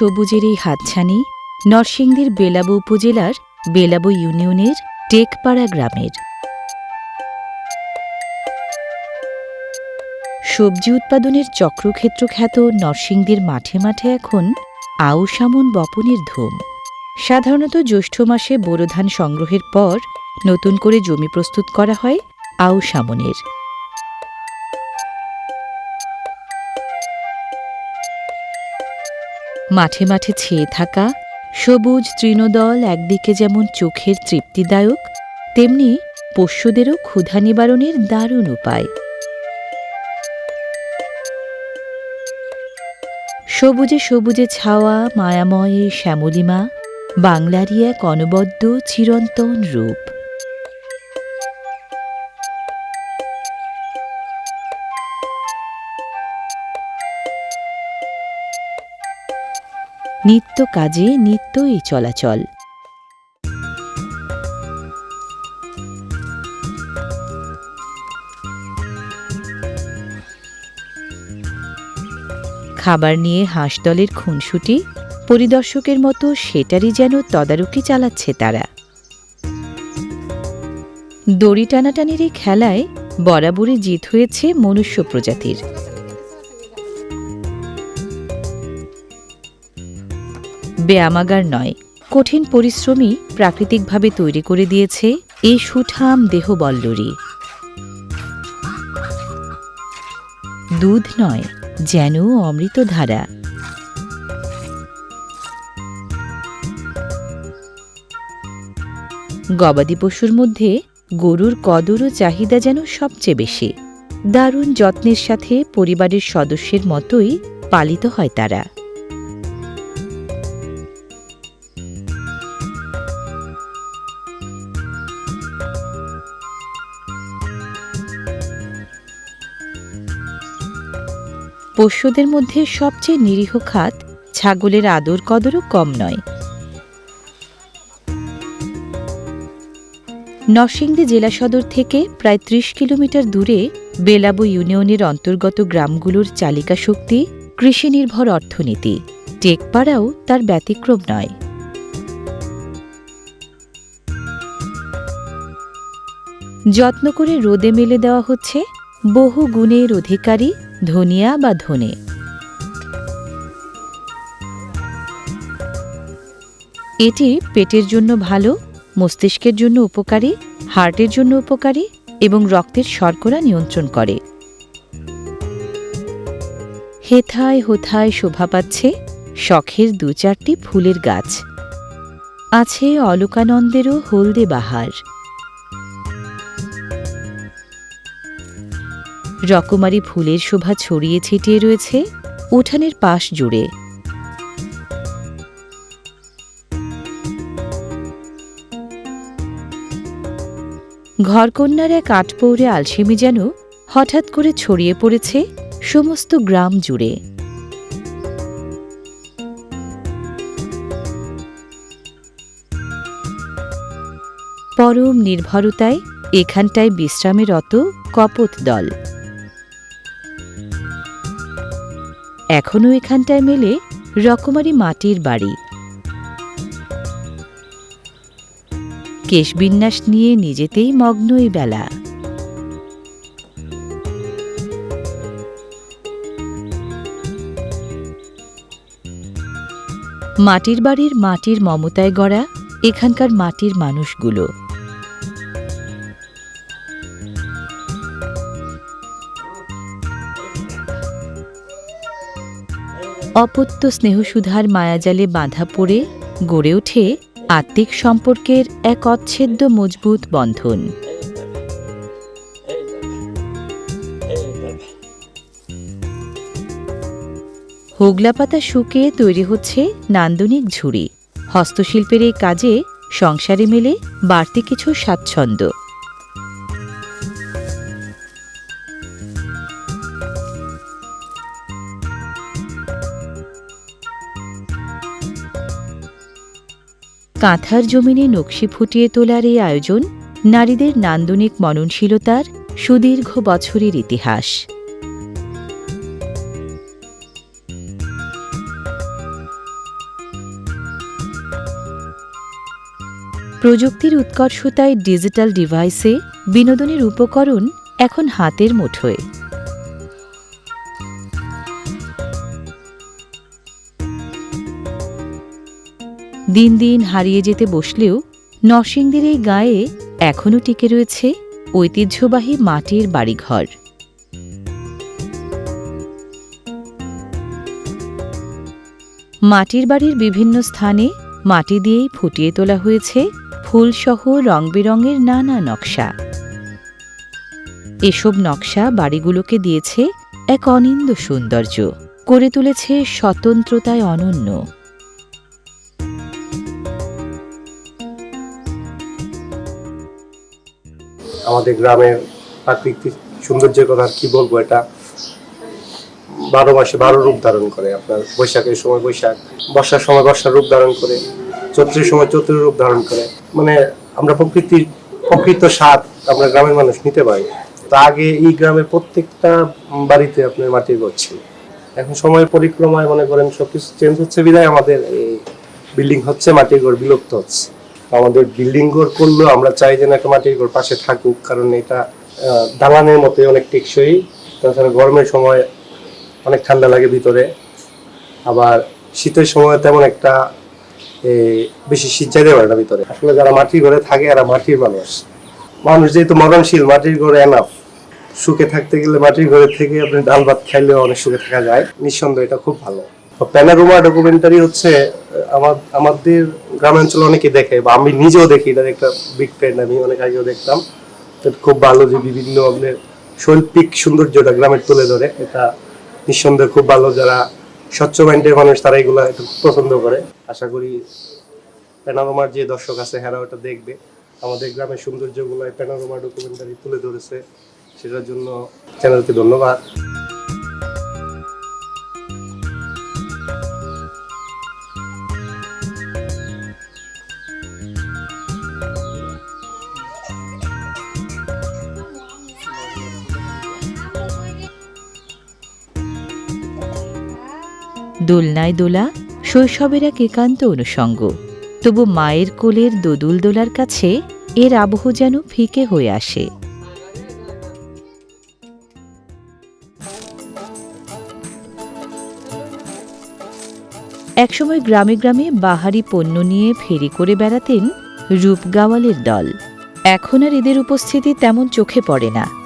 সবুজের এই হাতছানি নরসিংদীর বেলাবো উপজেলার বেলাবো ইউনিয়নের টেকপাড়া গ্রামের। সবজি উৎপাদনের চক্রক্ষেত্র খ্যাত নরসিংদীর মাঠে মাঠে এখন আউসামন বপনের ধুম। সাধারণত জ্যৈষ্ঠ মাসে বোরো ধান সংগ্রহের পর নতুন করে জমি প্রস্তুত করা হয় আউশ মাঠে মাঠে ছেয়ে থাকা সবুজ তৃণদল একদিকে যেমন চোখের তৃপ্তিদায়ক, তেমনি পোষ্যদেরও ক্ষুধা নিবারণের দারুণ উপায়। সবুজে সবুজে ছাওয়া মায়াময়ে শ্যামলিমা, বাংলারই এক অনবদ্য চিরন্তন রূপ। নিত্য কাজে নিত্যই চলাচল। খাবার নিয়ে হাঁসদলের খুনসুটি, পরিদর্শকের মতো সেটারই যেন তদারকি চালাচ্ছে তারা। দড়ি টানাটানির এই খেলায় বরাবরই জিত হয়েছে মনুষ্য প্রজাতির। ব্যায়ামাগার নয়, কঠিন পরিশ্রমী প্রাকৃতিকভাবে তৈরি করে দিয়েছে এই সুঠাম দেহবল্লরী দুধ নয়, যেন অমৃতধারা। গবাদি পশুর মধ্যে গরুর কদর ও চাহিদা যেন সবচেয়ে বেশি। দারুণ যত্নের সাথে পরিবারের সদস্যের মতোই পালিত হয় তারা। পোষ্যদের মধ্যে সবচেয়ে নিরীহ খাত ছাগলের আদর কদরও কম নয়। নরসিংদী জেলা সদর থেকে প্রায় ত্রিশ কিলোমিটার দূরে বেলাবো ইউনিয়নের অন্তর্গত গ্রামগুলোর চালিকা শক্তি কৃষি নির্ভর অর্থনীতি। টেকপাড়াও তার ব্যতিক্রম নয়। যত্ন করে রোদে মেলে দেওয়া হচ্ছে বহু গুণের অধিকারী, ধনিয়া বা ধনে। এটি পেটের জন্য ভালো, মস্তিষ্কের জন্য উপকারী, হার্টের জন্য উপকারী এবং রক্তের শর্করা নিয়ন্ত্রণ করে। হেথায় হোথায় শোভা পাচ্ছে শখের দু চারটি ফুলের গাছ। আছে অলোকানন্দেরও হলদে বাহার। রকমারি ফুলের শোভা ছড়িয়ে ছিটিয়ে রয়েছে উঠানের পাশ জুড়ে। ঘরকন্যার এক আটপৌরে আলসেমি যেন হঠাৎ করে ছড়িয়ে পড়েছে সমস্ত গ্রাম জুড়ে। পরম নির্ভরতায় এখানটায় বিশ্রামেরত কপত দল এখনও এখানটায় মেলে রকমারি মাটির বাড়ি। কেশবিন্যাস নিয়ে নিজেতেই মগ্ন এই বেলা। মাটির বাড়ির মাটির মমতায় গড়া এখানকার মাটির মানুষগুলো। অপত্য স্নেহসুধার মায়াজালে বাঁধা পড়ে গড়ে ওঠে আত্মিক সম্পর্কের এক অচ্ছেদ্য মজবুত বন্ধন। হোগলা পাতা শুকিয়ে তৈরি হচ্ছে নান্দনিক ঝুড়ি। হস্তশিল্পের এই কাজে সংসারে মেলে বাড়তি কিছু স্বাচ্ছন্দ্য। কাঁথার জমিনে নকশি ফুটিয়ে তোলার এই আয়োজন নারীদের নান্দনিক মননশীলতার সুদীর্ঘ বছরের ইতিহাস। প্রযুক্তির উৎকর্ষতায় ডিজিটাল ডিভাইসে বিনোদনের উপকরণ এখন হাতের মুঠোয়। দিন দিন হারিয়ে যেতে বসলেও নরসিংদীর এই গায়ে এখনও টিকে রয়েছে ঐতিহ্যবাহী মাটির বাড়িঘর। মাটির বাড়ির বিভিন্ন স্থানে মাটি দিয়েই ফুটিয়ে তোলা হয়েছে ফুলসহ রং বেরঙের নানা নকশা। এসব নকশা বাড়িগুলোকে দিয়েছে এক অনিন্দ সৌন্দর্য, করে তুলেছে স্বতন্ত্রতায় অনন্য। আমাদের গ্রামের প্রাকৃতিক সৌন্দর্যের কথা আর কি বলব এটা? বারো মাসে বারো রূপ ধারণ করে আপনার, বৈশাখের সময় বৈশাখ, বর্ষার সময় বর্ষার রূপ ধারণ করে, চৈত্রের সময় চৈত্রের রূপ ধারণ করে। মানে আমরা প্রকৃতির প্রকৃত স্বাদ আমরা গ্রামের মানুষ নিতে পারি। তো আগে এই গ্রামের প্রত্যেকটা বাড়িতে আপনার মাটির ঘর ছিল। এখন সময়ের পরিক্রমায় মনে করেন সবকিছু চেঞ্জ হচ্ছে বিদায় আমাদের এই বিল্ডিং হচ্ছে, মাটির ঘর বিলুপ্ত হচ্ছে। আমাদের বিল্ডিং ঘর করলেও আমরা চাই যেন একটা মাটির ঘর পাশে থাকুক, কারণ এটা দালানের মতো অনেক টেকসই। তাছাড়া গরমের সময় অনেক ঠান্ডা লাগে ভিতরে। আবার শীতের সময় তেমন একটা বেশি শীত যাইতে পারে না ভিতরে। আসলে যারা মাটির ঘরে থাকে, এরা মাটির মানুষ। মানুষ যেহেতু মরণশীল, মাটির ঘরে এনাফ সুখে থাকতে গেলে মাটির ঘরে থেকে আপনি ডাল ভাত খাইলেও অনেক সুখে থাকা যায়। নিঃসন্দেহে এটা খুব ভালো। প্যানারোমা ডকুমেন্টারি হচ্ছে আমার, আমাদের গ্রামাঞ্চলে অনেকে দেখে, বা আমি নিজেও দেখি, এটা একটা বিগ ফ্রেন্ড আমি অনেক আগেও দেখতাম। খুব ভালো যে বিভিন্ন আপনার শৈল্পিক সৌন্দর্যটা গ্রামের তুলে ধরে, এটা নিঃসন্দেহে খুব ভালো যারা স্বচ্ছ মাইন্ডের মানুষ, তারা এগুলো একটু পছন্দ করে। আশা করি প্যানারোমার যে দর্শক আছে, হেরা ওটা দেখবে। আমাদের গ্রামের সৌন্দর্যগুলো প্যানারোমা ডকুমেন্টারি তুলে ধরেছে, সেটার জন্য চ্যানেলকে ধন্যবাদ। দোলনায় দোলা, শৈশবের এক একান্ত অনুষঙ্গ। তবু মায়ের কোলের দোদুল দোলার কাছে এর আবহ যেন ফিকে হয়ে আসে। একসময় গ্রামে গ্রামে বাহারি পণ্য নিয়ে ফেরি করে বেড়াতেন রূপগাওয়ালের দল। এখন আর এদের উপস্থিতি তেমন চোখে পড়ে না।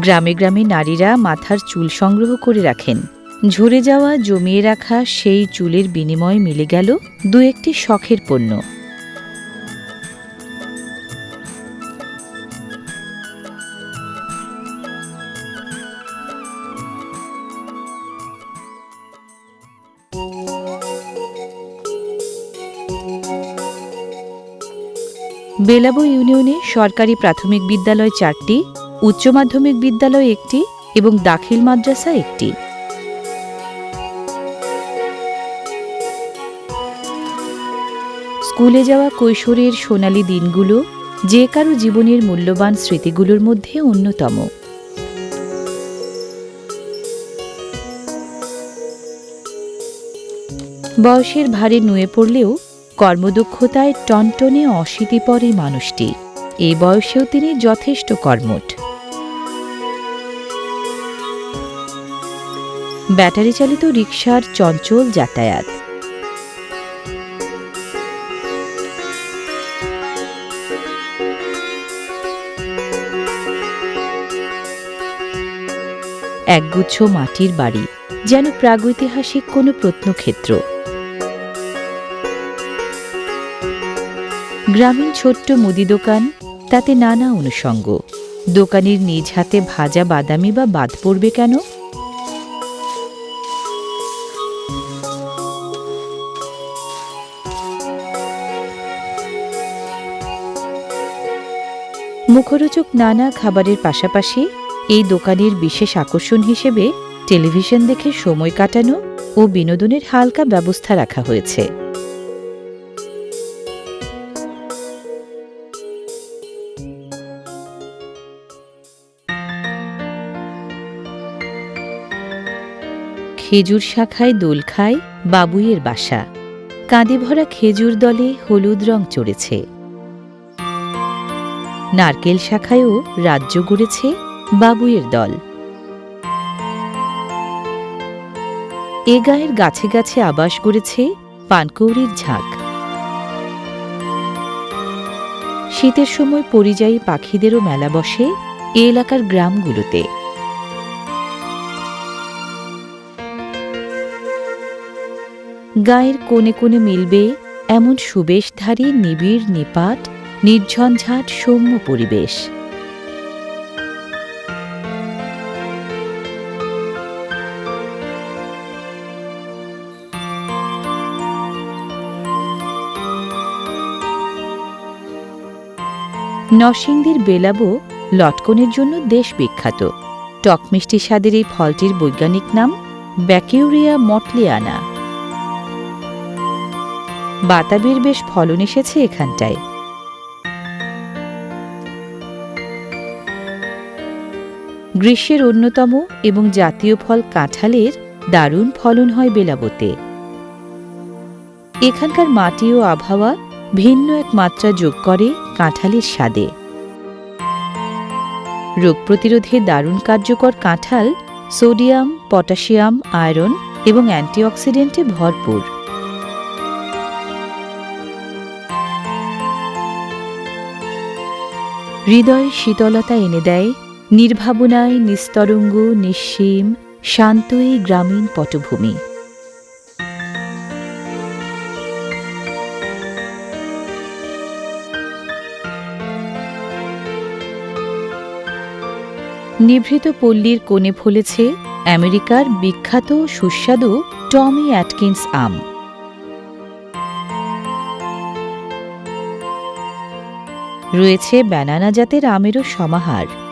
গ্রামে গ্রামে নারীরা মাথার চুল সংগ্রহ করে রাখেন। ঝরে যাওয়া, জমিয়ে রাখা সেই চুলের বিনিময়ে মিলে গেল দু একটি শখের পণ্য। বেলাবো ইউনিয়নে সরকারি প্রাথমিক বিদ্যালয় চারটি উচ্চ মাধ্যমিক বিদ্যালয় একটি এবং দাখিল মাদ্রাসা একটি। স্কুলে যাওয়া কৈশোরের সোনালী দিনগুলো যে কারও জীবনের মূল্যবান স্মৃতিগুলোর মধ্যে অন্যতম। বয়সের ভারে নুয়ে পড়লেও কর্মদক্ষতায় টনটনে অশীতি পড়ে মানুষটি। এই বয়সেও তিনি যথেষ্ট কর্মঠ। ব্যাটারি চালিত রিকশার চঞ্চল যাতায়াত। একগুচ্ছ মাটির বাড়ি, যেন প্রাগৈতিহাসিক কোনো প্রত্নক্ষেত্র। গ্রামীণ ছোট্ট মুদি দোকান, তাতে নানা অনুষঙ্গ। দোকানির নিজ হাতে ভাজা বাদামি বা বাদ পড়বে কেন? মুখরোচক নানা খাবারের পাশাপাশি এই দোকানের বিশেষ আকর্ষণ হিসেবে টেলিভিশন দেখে সময় কাটানো ও বিনোদনের হালকা ব্যবস্থা রাখা হয়েছে। খেজুর শাখায় দোল খায় বাবুইয়ের বাসা। কাঁদে ভরা খেজুর দলে হলুদ রং চড়েছে। নারকেল শাখায়ও রাজ্য গড়েছে বাবুয়ের দল। এ গায়ের গাছে গাছে আবাস গড়েছে পানকৌড়ির ঝাঁক। শীতের সময় পরিযায়ী পাখিদেরও মেলা বসে এ এলাকার গ্রামগুলোতে। গায়ের কোণে কোণে মিলবে এমন সুবেশধারী নিবিড় নিপাট নির্ঝঞ্ঝাট সৌম্য পরিবেশ। নরসিংদীর বেলাবো লটকনের জন্য দেশ বিখ্যাত। টক মিষ্টি স্বাদের এই ফলটির বৈজ্ঞানিক নাম ব্যাকিউরিয়া মটলিয়ানা। বাতাবির বেশ ফলন এসেছে এখানটায়। গ্রীষ্মের অন্যতম এবং জাতীয় ফল কাঁঠালের দারুণ ফলন হয় বেলাবতে। এখানকার মাটি ও আবহাওয়া ভিন্ন এক মাত্রা যোগ করে কাঁঠালের স্বাদে। রোগ প্রতিরোধে দারুণ কার্যকর কাঁঠাল সোডিয়াম, পটাশিয়াম, আয়রন এবং অ্যান্টিঅক্সিডেন্টে ভরপুর। হৃদয়ে শীতলতা এনে দেয় নির্ভাবনায় নিস্তরঙ্গ, নিঃসীম শান্ত এই গ্রামীণ পটভূমি। নিভৃত পল্লীর কোণে ফলেছে আমেরিকার বিখ্যাত সুস্বাদু টমি অ্যাটকিন্স আম। রয়েছে ব্যানানা জাতের আমেরও সমাহার।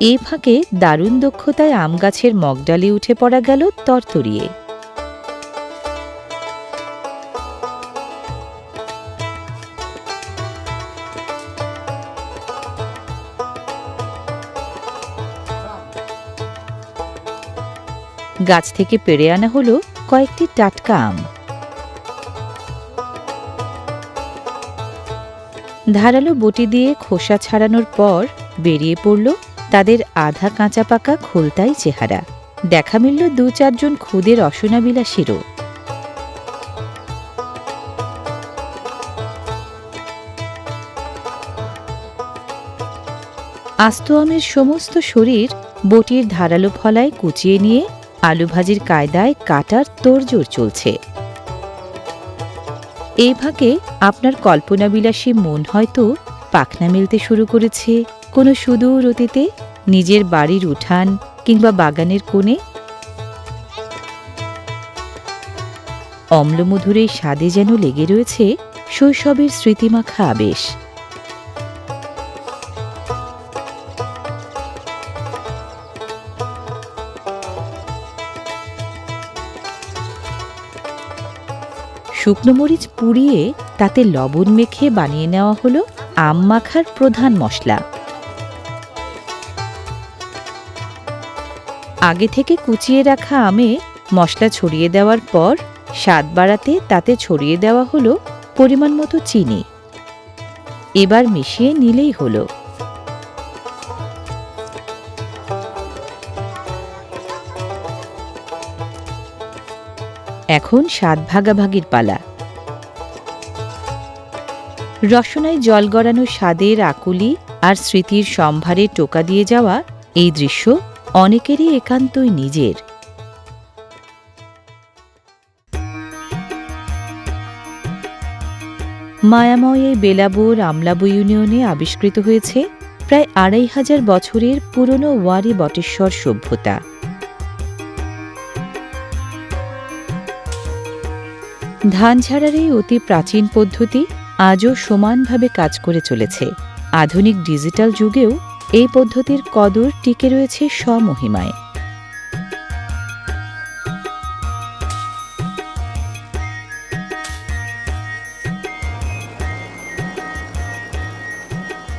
এ ফাঁকে দারুণ দক্ষতায় আম গাছের মগডালে উঠে পড়া গেল তরতরিয়ে। গাছ থেকে পেরে আনা হলো কয়েকটি টাটকা আম। ধারালো বটি দিয়ে খোসা ছাড়ানোর পর বেরিয়ে পড়ল তাদের আধা কাঁচা পাকা খোলতাই চেহারা। দেখা মিলল দু চারজন খুদের অসনাবিলাসীরও। আস্ত আমের সমস্ত শরীর বটির ধারালো ফলায় কুচিয়ে নিয়ে আলু ভাজির কায়দায় কাটার তোড়জোড় চলছে। এই ফাঁকে আপনার কল্পনাবিলাসী মন হয়তো পাখনা মেলতে শুরু করেছে। কোনো সুদূর অতীতে নিজের বাড়ির উঠান কিংবা বাগানের কোণে? অম্লমধুর এই স্বাদে যেন লেগে রয়েছে শৈশবের স্মৃতিমাখা আবেশ। শুকনো মরিচ পুড়িয়ে তাতে লবণ মেখে বানিয়ে নেওয়া হলো আম মাখার প্রধান মশলা। আগে থেকে কুচিয়ে রাখা আমে মশলা ছড়িয়ে দেওয়ার পর স্বাদ বাড়াতে তাতে ছড়িয়ে দেওয়া হলো পরিমাণ মতো চিনি। এবার মিশিয়ে নিলেই হলো। এখন স্বাদ ভাগাভাগির পালা। রসনায় জল গড়ানো স্বাদের আকুলি আর স্মৃতির সম্ভারে টোকা দিয়ে যাওয়া এই দৃশ্য অনেকেরই একান্তই নিজের। মায়াময় বেলাবুর আমলাবু ইউনিয়নে আবিষ্কৃত হয়েছে প্রায় আড়াই হাজার বছরের পুরনো ওয়ারি বটেশ্বর সভ্যতা। ধান ঝাড়ার এই অতি প্রাচীন পদ্ধতি আজও সমানভাবে কাজ করে চলেছে। আধুনিক ডিজিটাল যুগেও এই পদ্ধতির কদর টিকে রয়েছে স্বমহিমায়।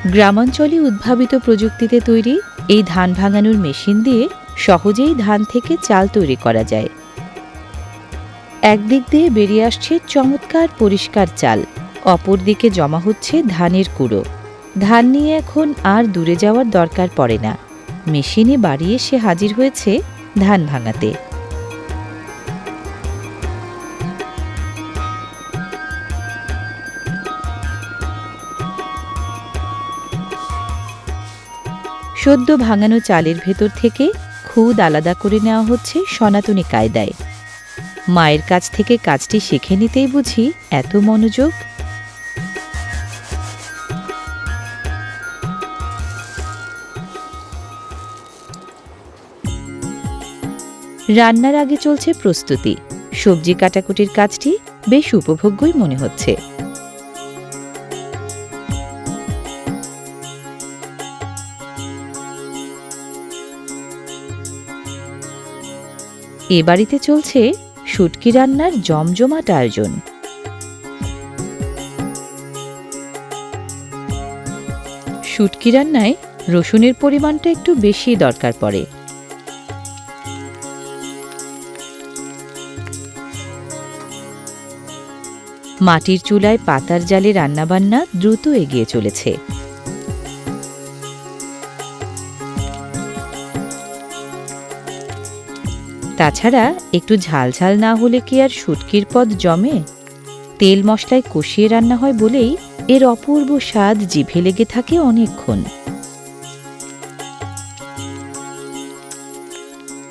গ্রামাঞ্চলে উদ্ভাবিত প্রযুক্তিতে তৈরি এই ধান ভাঙানোর মেশিন দিয়ে সহজেই ধান থেকে চাল তৈরি করা যায়। একদিক দিয়ে বেরিয়ে আসছে চমৎকার পরিষ্কার চাল অপর দিকে জমা হচ্ছে ধানের কুড়ো। ধান নিয়ে এখন আর দূরে যাওয়ার দরকার পড়ে না। মেশিনে বাড়িয়ে সে হাজির হয়েছে ধান ভাঙাতে। সদ্য ভাঙানো চালের ভেতর থেকে খুদ আলাদা করে নেওয়া হচ্ছে সনাতনী কায়দায়। মায়ের কাছ থেকে কাজটি শিখে নিতেই বুঝি এত মনোযোগ রান্নার আগে চলছে প্রস্তুতি। সবজি কাটাকুটির কাজটি বেশ উপভোগ্যই মনে হচ্ছে। এ বাড়িতে চলছে শুটকি রান্নার জমজমাট আয়োজন। শুটকি রান্নায় রসুনের পরিমাণটা একটু বেশি দরকার পড়ে। মাটির চুলায় পাতার জালে রান্নাবান্না দ্রুত এগিয়ে চলেছে। তাছাড়া একটু ঝাল ঝাল না হলে কি আর শুটকির পদ জমে? তেল মশলায় কষিয়ে রান্না হয় বলেই এর অপূর্ব স্বাদ জিভে লেগে থাকে অনেকক্ষণ।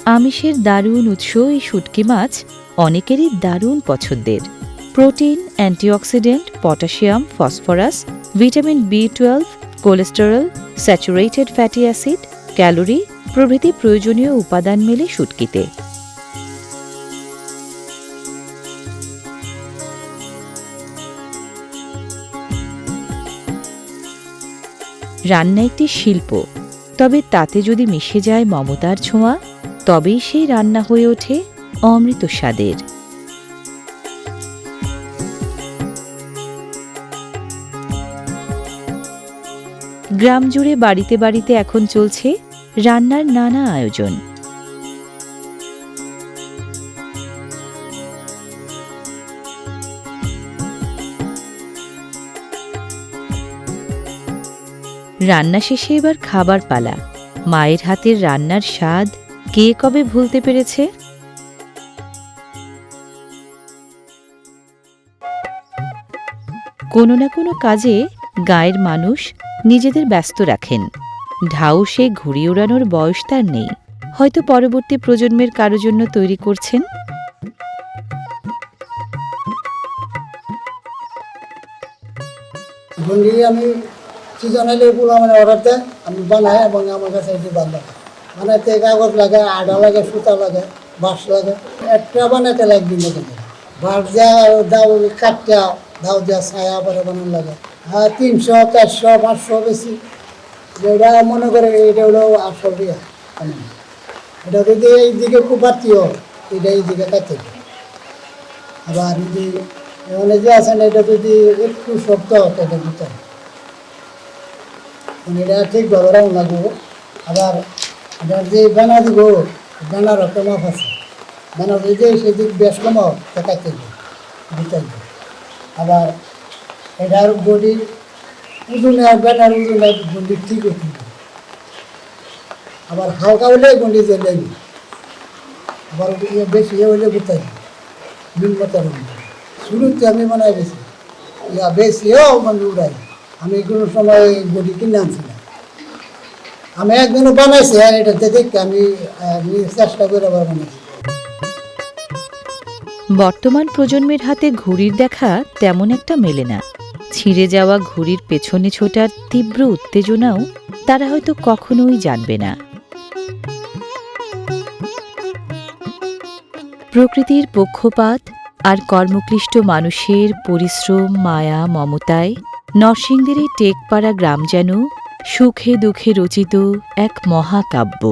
আমিষের দারুণ উৎস এই শুটকি মাছ অনেকেরই দারুণ পছন্দের। Protein, antioxidant, potassium, phosphorus, vitamin B twelve cholesterol, saturated fatty acid, calorie প্রভৃতি প্রয়োজনীয় উপাদান মেলে শুটকিতে। রান্না একটি শিল্প। তবে তাতে যদি মিশে যায় মমতার ছোঁয়া, তবেই সেই রান্না হয়ে ওঠে অমৃত স্বাদের। গ্রাম জুড়ে বাড়িতে বাড়িতে এখন চলছে রান্নার নানা আয়োজন। রান্না শেষে এবার খাবার পালা। মায়ের হাতের রান্নার স্বাদ কে কবে ভুলতে পেরেছে? কোনো না কোনো কাজে গায়ের মানুষ নিজেদের ব্যস্ত রাখেন। ঢাউ সে ঘুড়ি ওড়ানোর বয়স তার নেই। হয়তো পরবর্তী প্রজন্মের কারও জন্য তৈরি করছেন? গুন্ডি আমি সিজনালি এগুলো মানে অর্ডার দেয়? আমি বানাই এবং আমার কাছে এটি বানাই বানাইতে কাগজ লাগে আডা লাগে, সুতা লাগে, বাঁশ লাগে। একটা বানাইতে লাগবে বাঁশ দেওয়া দাও কাটটা দাও দেওয়া ছায়া পরে বানানো লাগে। হ্যাঁ তিনশো, চারশো, পাঁচশো বেশি যেটা মনে করে এটা হলো ইয়া মানে এটা যদি এইদিকে খুব বাড়তি বাড়তিও এটা এইদিকে কাটতে হবে। আবার যদি এখানে যে আছেন এটা যদি একটু শক্ত হতো দিতে। মানে এটা ঠিকভাবে রং লাগবো আবার এটার যে বেনা দিব বেনার একটা মাপ আছে বেনা যদি সেদিক বেশ দেখাইতে হবে দিতে হবে। আবার এটার বডি উজুনে আর বেনার উজুনে গন্ডি ঠিক হতে আবার হালকা হলে গন্ডি লেগে আবার বেশি ইয়ে হলে বুঝতে নিম্নতা শুরুতে আমি মনে হয় বেশি। ইয়া বেশিও মানে উড়াই। আমি কোনো সময় বডি কিনে আনছি না। আমি একদিনও বানাইছি আর এটাতে দেখে আমি চেষ্টা করে আবার বানাইছি। বর্তমান প্রজন্মের হাতে ঘুড়ির দেখা তেমন একটা মেলে না। ছিঁড়ে যাওয়া ঘুড়ির পেছনে ছোটার তীব্র উত্তেজনাও তারা হয়তো কখনোই জানবে না। প্রকৃতির পক্ষপাত আর কর্মক্লিষ্ট মানুষের পরিশ্রম, মায়া, মমতায় নরসিংদের এই টেকপাড়া গ্রাম যেন সুখে দুঃখে রচিত এক মহাকাব্য।